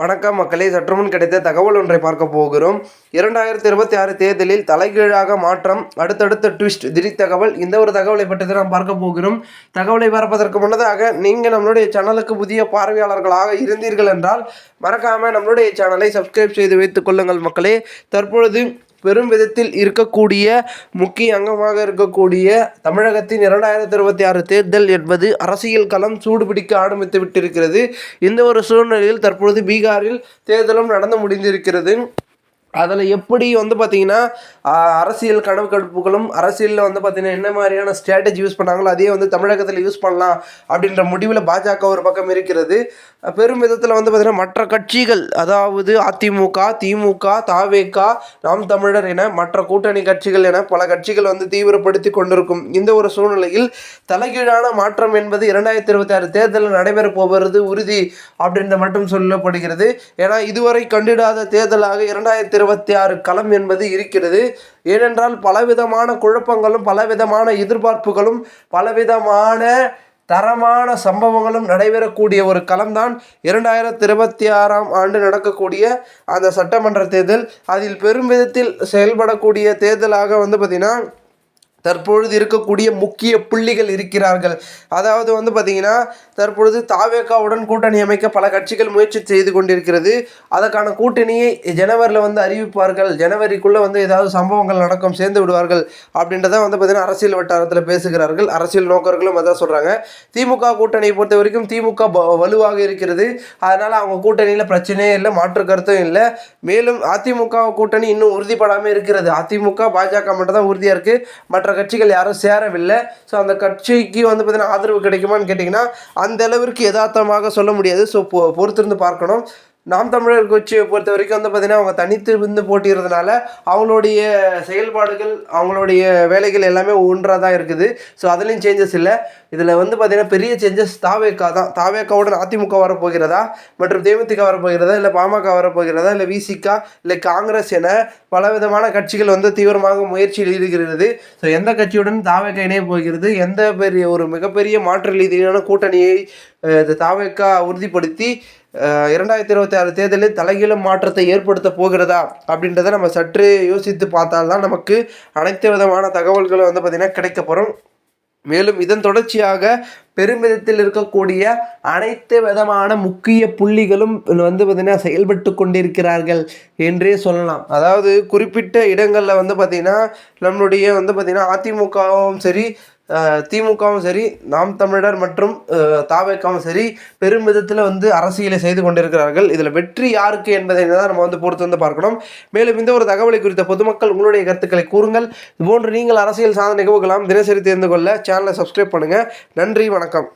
வணக்கம் மக்களே சற்றுமுன் கிடைத்த தகவல் ஒன்றை பார்க்க போகிறோம். இரண்டாயிரத்தி இருபத்தி ஆறு தேர்தலில் தலைகீழாக மாற்றம் அடுத்தடுத்த ட்விஸ்ட் திடீர் தகவல் இந்த ஒரு தகவலை பற்றி நாம் பார்க்க போகிறோம். தகவலை பார்ப்பதற்கு முன்னதாக நீங்கள் நம்மளுடைய சேனலுக்கு புதிய பார்வையாளர்களாக இருந்தீர்கள் என்றால் மறக்காமல் நம்மளுடைய சேனலை சப்ஸ்கிரைப் செய்து வைத்துக் கொள்ளுங்கள் மக்களே. தற்பொழுது பெரும் விதத்தில் இருக்கக்கூடிய முக்கிய அங்கமாக இருக்கக்கூடிய தமிழகத்தின் இரண்டாயிரத்தி இருபத்தி ஆறு தேர்தல் என்பது அரசியல் களம் சூடுபிடிக்க ஆரம்பித்து விட்டிருக்கிறது. இந்த ஒரு சூழ்நிலையில் தற்பொழுது பீகாரில் தேர்தலும் நடந்து முடிந்திருக்கிறது. அதில் எப்படி வந்து பார்த்திங்கன்னா அரசியல் கனவு கடுப்புகளும் அரசியலில் வந்து பார்த்திங்கன்னா என்ன மாதிரியான ஸ்ட்ராட்டஜி யூஸ் பண்ணாங்களோ அதே வந்து தமிழகத்தில் யூஸ் பண்ணலாம் அப்படின்ற முடிவில் பாஜக ஒரு பக்கம் இருக்கிறது. பெரும் விதத்தில் வந்து பார்த்திங்கன்னா மற்ற கட்சிகள் அதாவது அதிமுக திமுக தாவேகா நாம் தமிழர் என மற்ற கூட்டணி கட்சிகள் என பல கட்சிகள் வந்து தீவிரப்படுத்தி கொண்டிருக்கும் இந்த ஒரு சூழ்நிலையில் தலைகீழான மாற்றம் என்பது இரண்டாயிரத்தி இருபத்தி ஆறு தேர்தலில் நடைபெறப் போவது உறுதி அப்படின்ற மட்டும் சொல்லப்படுகிறது. ஏன்னா இதுவரை கண்டிடாத தேர்தலாக இரண்டாயிரத்தி இருபத்தி ஆறு களம் என்பது இருக்கிறது. ஏனென்றால் பலவிதமான குழப்பங்களும் பலவிதமான எதிர்பார்ப்புகளும் பலவிதமான தரமான சம்பவங்களும் நடைபெறக்கூடிய ஒரு களம்தான். இரண்டாயிரத்தி இருபத்தி ஆறாம் ஆண்டு நடக்கக்கூடிய அந்த சட்டமன்ற தேர்தல் அதில் பெரும் விதத்தில் செயல்படக்கூடிய தேர்தலாக வந்து பார்த்திங்கன்னா தற்பொழுது இருக்கக்கூடிய முக்கிய புள்ளிகள் இருக்கிறார்கள். அதாவது வந்து பார்த்திங்கன்னா தற்பொழுது தாவேக்காவுடன் கூட்டணி அமைக்க பல கட்சிகள் முயற்சி செய்து கொண்டிருக்கிறது. அதற்கான கூட்டணியை ஜனவரியில் வந்து அறிவிப்பார்கள். ஜனவரிக்குள்ளே வந்து ஏதாவது சம்பவங்கள் நடக்கும் சேர்ந்து விடுவார்கள் அப்படின்றத வந்து பார்த்திங்கன்னா அரசியல் வட்டாரத்தில் பேசுகிறார்கள். அரசியல் நோக்கர்களும் அதான் சொல்கிறாங்க திமுக கூட்டணியை பொறுத்த வரைக்கும் திமுக வலுவாக இருக்கிறது. அதனால் அவங்க கூட்டணியில் பிரச்சனையே இல்லை மாற்று கருத்தும் இல்லை. மேலும் அதிமுக கூட்டணி இன்னும் உறுதிப்படாமல் இருக்கிறது. அதிமுக பாஜக மட்டும் தான் உறுதியாக இருக்குது மற்ற மற்ற கட்சிகள் யாரும் சேரவில்லை. ஸோ அந்த கட்சிக்கு வந்து பார்த்திங்கன்னா ஆதரவு கிடைக்குமான்னு கேட்டிங்கன்னா அந்த அளவிற்கு யதார்த்தமாக சொல்ல முடியாது. ஸோ பொறுத்திருந்து பார்க்கணும். நாம் தமிழர் கட்சியை பொறுத்த வரைக்கும் வந்து பார்த்திங்கன்னா அவங்க தனித்து வந்து போட்டிடுறதுனால அவங்களுடைய செயல்பாடுகள் அவங்களுடைய வேலைகள் எல்லாமே ஒன்றாக தான் இருக்குது. ஸோ அதுலேயும் சேஞ்சஸ் இல்லை. இதில் வந்து பார்த்திங்கன்னா பெரிய சேஞ்சஸ் தாவேக்கா தான். தாவேக்காவுடன் அதிமுக வரப்போகிறதா? மற்றும் தேமுதிக வரப்போகிறதா? இல்லை பாமக வரப்போகிறதா? இல்லை விசிகா இல்லை காங்கிரஸ் என பலவிதமான கட்சிகள் வந்து தீவிரமாக முயற்சியில் ஈடுகிறது. ஸோ எந்த கட்சியுடன் தாவேக்கா இணைய போகிறது. எந்த பெரிய ஒரு மிகப்பெரிய மாற்று ரீதியான கூட்டணியை தாவேக்கா உறுதிப்படுத்தி இரண்டாயிரத்தி இருபத்தி ஆறு தேர்தலில் தலைகீழ மாற்றத்தை ஏற்படுத்த போகிறதா அப்படின்றத நம்ம சற்று யோசித்து பார்த்தால்தான் நமக்கு அனைத்து விதமான தகவல்களும் வந்து பார்த்திங்கன்னா கிடைக்கப்பெறும் மேலும் இதன் தொடர்ச்சியாக பெருமிதத்தில் இருக்கக்கூடிய அனைத்து விதமான முக்கிய புள்ளிகளும் வந்து பார்த்திங்கன்னா செயல்பட்டு கொண்டிருக்கிறார்கள் என்றே சொல்லலாம். அதாவது குறிப்பிட்ட இடங்களில் வந்து பார்த்திங்கன்னா நம்மளுடைய வந்து பார்த்திங்கன்னா அதிமுகவும் சரி திமுகவும் சரி நாம் தமிழர் மற்றும் தாவேக்காவும் சரி பெரும் விதத்தில் வந்து அரசியலை செய்து கொண்டிருக்கிறார்கள். இதில் வெற்றி யாருக்கு என்பதை தான் நம்ம வந்து பொறுத்து வந்து பார்க்கணும். மேலும் இந்த ஒரு தகவலை குறித்த பொதுமக்கள் உங்களுடைய கருத்துக்களை கூறுங்கள். இதுபோன்று நீங்கள் அரசியல் சாதனை நிகழ்வுகளாம் தினசரி தெரிந்து கொள்ள சேனலை சப்ஸ்கிரைப் பண்ணுங்கள் நன்றி வணக்கம்.